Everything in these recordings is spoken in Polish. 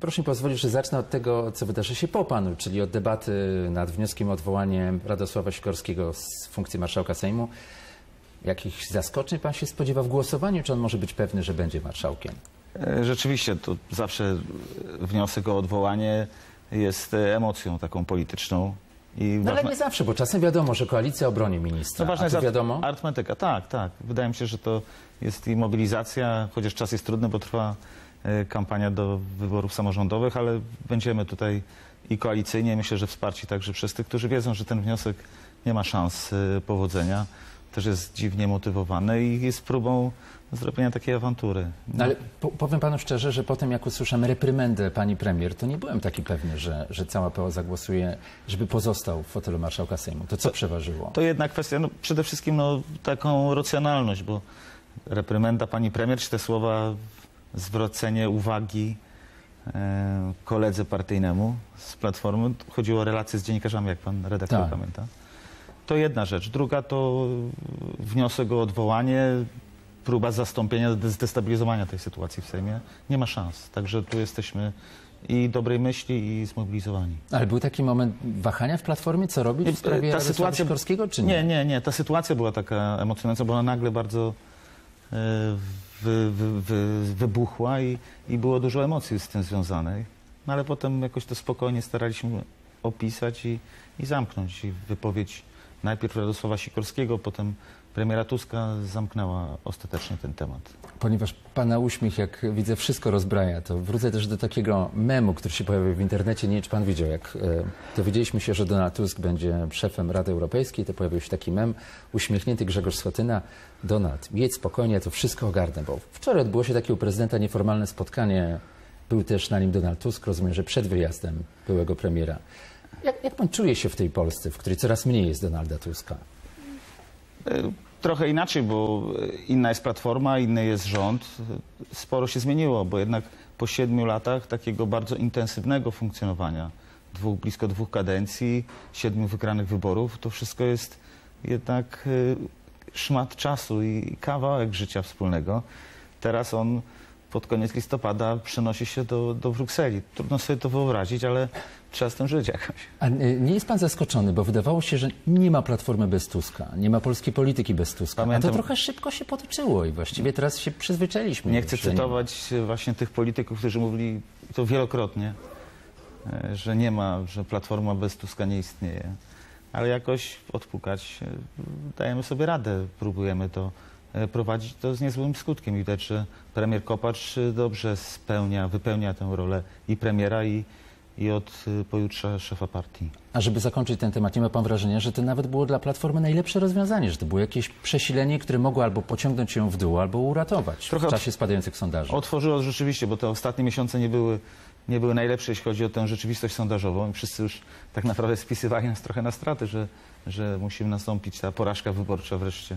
Proszę mi pozwolić, że zacznę od tego, co wydarzy się po panu, czyli od debaty nad wnioskiem o odwołanie Radosława Sikorskiego z funkcji marszałka Sejmu. Jakichś zaskoczeń pan się spodziewa w głosowaniu, czy on może być pewny, że będzie marszałkiem? E, Rzeczywiście, to zawsze wniosek o odwołanie jest e, emocją taką polityczną. No ale ważne- nie zawsze, bo czasem wiadomo, że koalicja obroni ministra. no ważna A jest wiadomo? arytmetyka. Tak, tak. Wydaje mi się, że to jest i mobilizacja, chociaż czas jest trudny, bo trwa kampania do wyborów samorządowych, ale będziemy tutaj i koalicyjnie, myślę, że wsparci także przez tych, którzy wiedzą, że ten wniosek nie ma szans e, powodzenia. Też jest dziwnie motywowany i jest próbą zrobienia takiej awantury. No, ale po, powiem panu szczerze, że po tym jak usłyszałem reprymendę pani premier, to nie byłem taki pewny, że, że cała PO zagłosuje, żeby pozostał w fotelu marszałka Sejmu. To co przeważyło? To jedna kwestia, no przede wszystkim no, taką racjonalność, bo reprymenda pani premier, czy te słowa zwrócenie uwagi e, koledze partyjnemu z Platformy, chodziło o relacje z dziennikarzami, jak pan redaktor Tak. pamięta. To jedna rzecz. Druga to wniosek o odwołanie, próba zastąpienia, zdestabilizowania tej sytuacji w Sejmie. Nie ma szans. Także tu jesteśmy i dobrej myśli, i zmobilizowani. Ale był taki moment wahania w Platformie, co robić w sprawie Ta sytuacja- Sikorskiego, czy nie? Nie, nie, nie. Ta sytuacja była taka emocjonująca, bo ona nagle bardzo e, wy, wy, wy, wybuchła i, i było dużo emocji z tym związanych. No ale potem jakoś to spokojnie staraliśmy opisać i, i zamknąć. I wypowiedź najpierw Radosława Sikorskiego, potem premiera Tuska zamknęła ostatecznie ten temat. Ponieważ pana uśmiech, jak widzę, wszystko rozbraja, to wrócę też do takiego memu, który się pojawił w internecie. Nie wiem, czy pan widział, jak e, dowiedzieliśmy się, że Donald Tusk będzie szefem Rady Europejskiej, to pojawił się taki mem, uśmiechnięty Grzegorz Schotyna. Donald, jedź spokojnie, to wszystko ogarnę, bo wczoraj odbyło się takie u prezydenta nieformalne spotkanie. Był też na nim Donald Tusk, rozumiem, że przed wyjazdem byłego premiera. Jak, jak pan czuje się w tej Polsce, w której coraz mniej jest Donalda Tuska? E, Trochę inaczej, bo inna jest platforma, inny jest rząd. Sporo się zmieniło, bo jednak po siedmiu latach takiego bardzo intensywnego funkcjonowania, dwóch, blisko dwóch kadencji, siedmiu wygranych wyborów, to wszystko jest jednak e, szmat czasu i kawałek życia wspólnego. Teraz on pod koniec listopada przenosi się do, do Brukseli. Trudno sobie to wyobrazić, ale trzeba z tym żyć jakoś. A y, nie jest pan zaskoczony, bo wydawało się, że nie ma platformy bez Tuska, nie ma polskiej polityki bez Tuska. Pamiętam- A to trochę szybko się potoczyło i właściwie teraz się przyzwyczailiśmy. Nie chcę że nie cytować e, właśnie tych polityków, którzy mówili to wielokrotnie, e, że nie ma, że Platforma bez Tuska nie istnieje. Ale jakoś odpukać dajemy sobie radę, próbujemy to prowadzić to z niezłym skutkiem. Widać, że premier Kopacz e, dobrze spełnia, wypełnia tę rolę i premiera, i, i od e, pojutrze szefa partii. A żeby zakończyć ten temat, nie ma pan wrażenia, że to nawet było dla Platformy najlepsze rozwiązanie, że to było jakieś przesilenie, które mogło albo pociągnąć ją w dół, albo uratować Trochę w czasie spadających sondaży. Otworzyło rzeczywiście, bo te ostatnie miesiące nie były, nie były najlepsze, jeśli chodzi o tę rzeczywistość sondażową. I wszyscy już tak naprawdę spisywali nas trochę na straty, że, że musimy nastąpić ta porażka wyborcza wreszcie,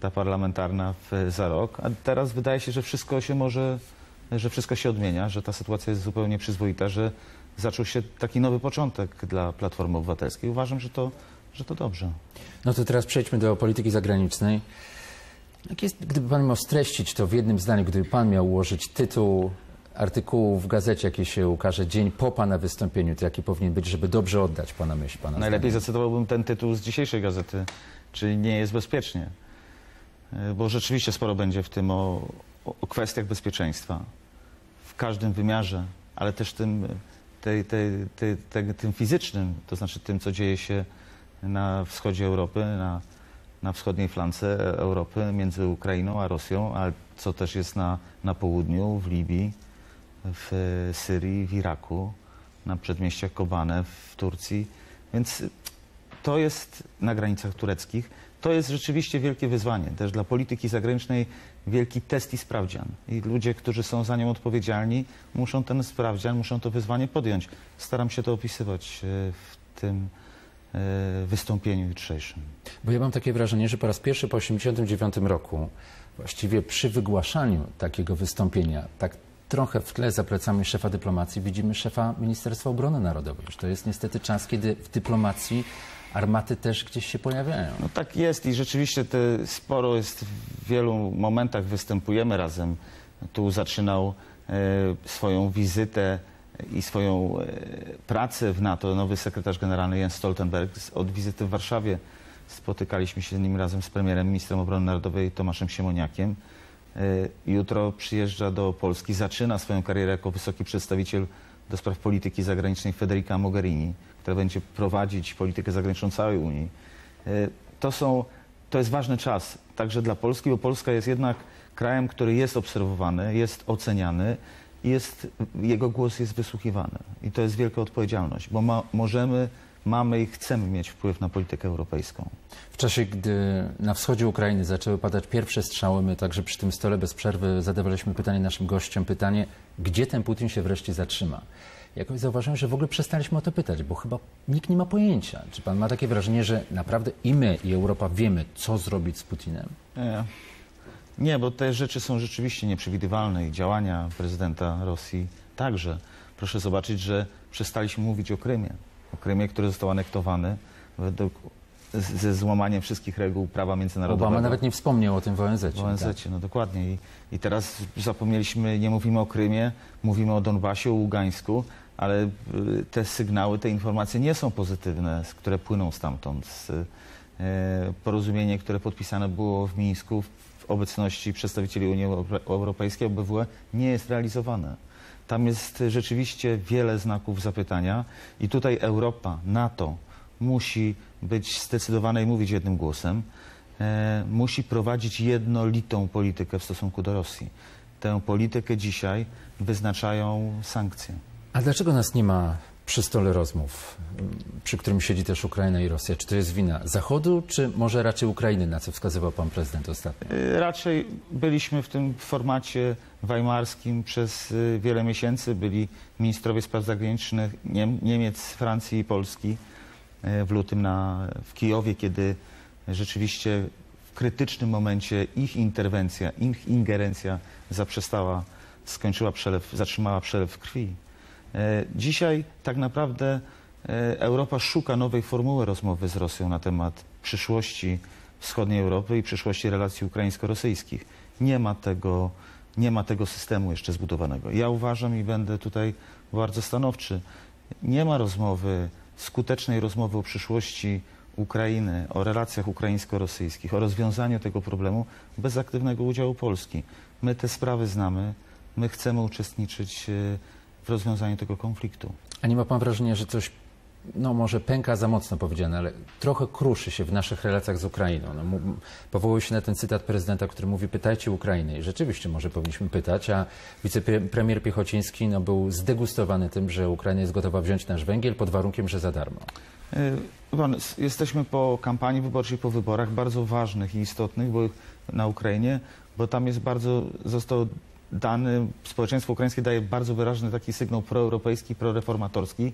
ta parlamentarna w, za rok. A teraz wydaje się, że wszystko się może, że wszystko się odmienia, że ta sytuacja jest zupełnie przyzwoita, że zaczął się taki nowy początek dla Platformy Obywatelskiej. Uważam, że to, że to dobrze. No to teraz przejdźmy do polityki zagranicznej. Jak jest, gdyby pan miał streścić to w jednym zdaniu, gdyby pan miał ułożyć tytuł artykułu w gazecie, jaki się ukaże dzień po pana wystąpieniu, to jaki powinien być, żeby dobrze oddać pana myśl, pana Najlepiej zdanie? zacytowałbym ten tytuł z dzisiejszej gazety, czyli Nie jest bezpiecznie. E, Bo rzeczywiście sporo będzie w tym o, o kwestiach bezpieczeństwa w każdym wymiarze, ale też tym, tej, tej, tej, tej, tym fizycznym, to znaczy tym, co dzieje się na wschodzie Europy, na, na wschodniej flance Europy, między Ukrainą a Rosją, ale co też jest na, na południu, w Libii, w Syrii, w Iraku, na przedmieściach Kobane w Turcji. Więc to jest na granicach tureckich. To jest rzeczywiście wielkie wyzwanie też dla polityki zagranicznej, wielki test i sprawdzian. I ludzie, którzy są za nią odpowiedzialni, muszą ten sprawdzian, muszą to wyzwanie podjąć. Staram się to opisywać e, w tym e, wystąpieniu jutrzejszym. Bo ja mam takie wrażenie, że po raz pierwszy po 1989 roku, właściwie przy wygłaszaniu takiego wystąpienia, tak trochę w tle za plecami szefa dyplomacji widzimy szefa Ministerstwa Obrony Narodowej. To jest niestety czas, kiedy w dyplomacji armaty też gdzieś się pojawiają. No tak jest i rzeczywiście te sporo jest w wielu momentach występujemy razem. Tu zaczynał swoją wizytę i swoją e, pracę w NATO nowy sekretarz generalny Jens Stoltenberg. Od wizyty w Warszawie spotykaliśmy się z nim razem z premierem, ministrem obrony narodowej Tomaszem Siemoniakiem. E, Jutro przyjeżdża do Polski, zaczyna swoją karierę jako wysoki przedstawiciel do spraw polityki zagranicznej Federica Mogherini, która będzie prowadzić politykę zagraniczną całej Unii. E, To, są, to jest ważny czas także dla Polski, bo Polska jest jednak krajem, który jest obserwowany, jest oceniany i jest, jego głos jest wysłuchiwany. I to jest wielka odpowiedzialność, bo ma, możemy, mamy i chcemy mieć wpływ na politykę europejską. W czasie, gdy na wschodzie Ukrainy zaczęły padać pierwsze strzały, my także przy tym stole bez przerwy zadawaliśmy pytanie naszym gościom, pytanie, gdzie ten Putin się wreszcie zatrzyma? Jakoś zauważyłem, że w ogóle przestaliśmy o to pytać, bo chyba nikt nie ma pojęcia. Czy pan ma takie wrażenie, że naprawdę i my, i Europa wiemy, co zrobić z Putinem? Nie. Nie, bo te rzeczy są rzeczywiście nieprzewidywalne i działania prezydenta Rosji także. Proszę zobaczyć, że przestaliśmy mówić o Krymie. O Krymie, który został anektowany według, ze złamaniem wszystkich reguł prawa międzynarodowego. Obama nawet nie wspomniał o tym w ONZ. W ONZ, no dokładnie. I, I teraz zapomnieliśmy, nie mówimy o Krymie, mówimy o Donbasie, o Ługańsku, ale y, te sygnały, te informacje nie są pozytywne, które płyną stamtąd. Z, e, porozumienie, które podpisane było w Mińsku w obecności przedstawicieli Unii Euro- Europejskiej, OBWE, nie jest realizowane. Tam jest rzeczywiście wiele znaków zapytania i tutaj Europa, NATO musi być zdecydowana i mówić jednym głosem e, musi prowadzić jednolitą politykę w stosunku do Rosji. Tę politykę dzisiaj wyznaczają sankcje. A dlaczego nas nie ma przy stole rozmów, m, przy którym siedzi też Ukraina i Rosja? Czy to jest wina Zachodu, czy może raczej Ukrainy, na co wskazywał pan prezydent ostatnio? E, Raczej byliśmy w tym formacie weimarskim przez e, wiele miesięcy. Byli ministrowie spraw zagranicznych Niem Niemiec, Francji i Polski e, w lutym na, w Kijowie, kiedy rzeczywiście w krytycznym momencie ich interwencja, ich ingerencja zaprzestała, skończyła przelew, zatrzymała przelew krwi. E, Dzisiaj tak naprawdę e, Europa szuka nowej formuły rozmowy z Rosją na temat przyszłości wschodniej Europy i przyszłości relacji ukraińsko-rosyjskich. Nie ma tego, nie ma tego systemu jeszcze zbudowanego. Ja uważam i będę tutaj bardzo stanowczy. Nie ma rozmowy, skutecznej rozmowy o przyszłości Ukrainy, o relacjach ukraińsko-rosyjskich, o rozwiązaniu tego problemu bez aktywnego udziału Polski. My te sprawy znamy, my chcemy uczestniczyć e, w rozwiązaniu tego konfliktu. A nie ma pan wrażenia, że coś, no może pęka za mocno powiedziane, ale trochę kruszy się w naszych relacjach z Ukrainą? No, powołuje się na ten cytat prezydenta, który mówi pytajcie Ukrainę i rzeczywiście może powinniśmy pytać, a wicepremier Piechociński no, był zdegustowany tym, że Ukraina jest gotowa wziąć nasz węgiel pod warunkiem, że za darmo. E, s- jesteśmy po kampanii wyborczej, po wyborach bardzo ważnych i istotnych bo na Ukrainie, bo tam jest bardzo, został dany, społeczeństwo ukraińskie daje bardzo wyraźny taki sygnał proeuropejski, proreformatorski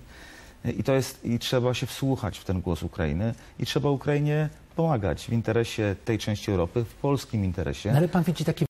i to jest, i trzeba się wsłuchać w ten głos Ukrainy i trzeba Ukrainie pomagać w interesie tej części Europy, w polskim interesie. No, ale pan widzi takie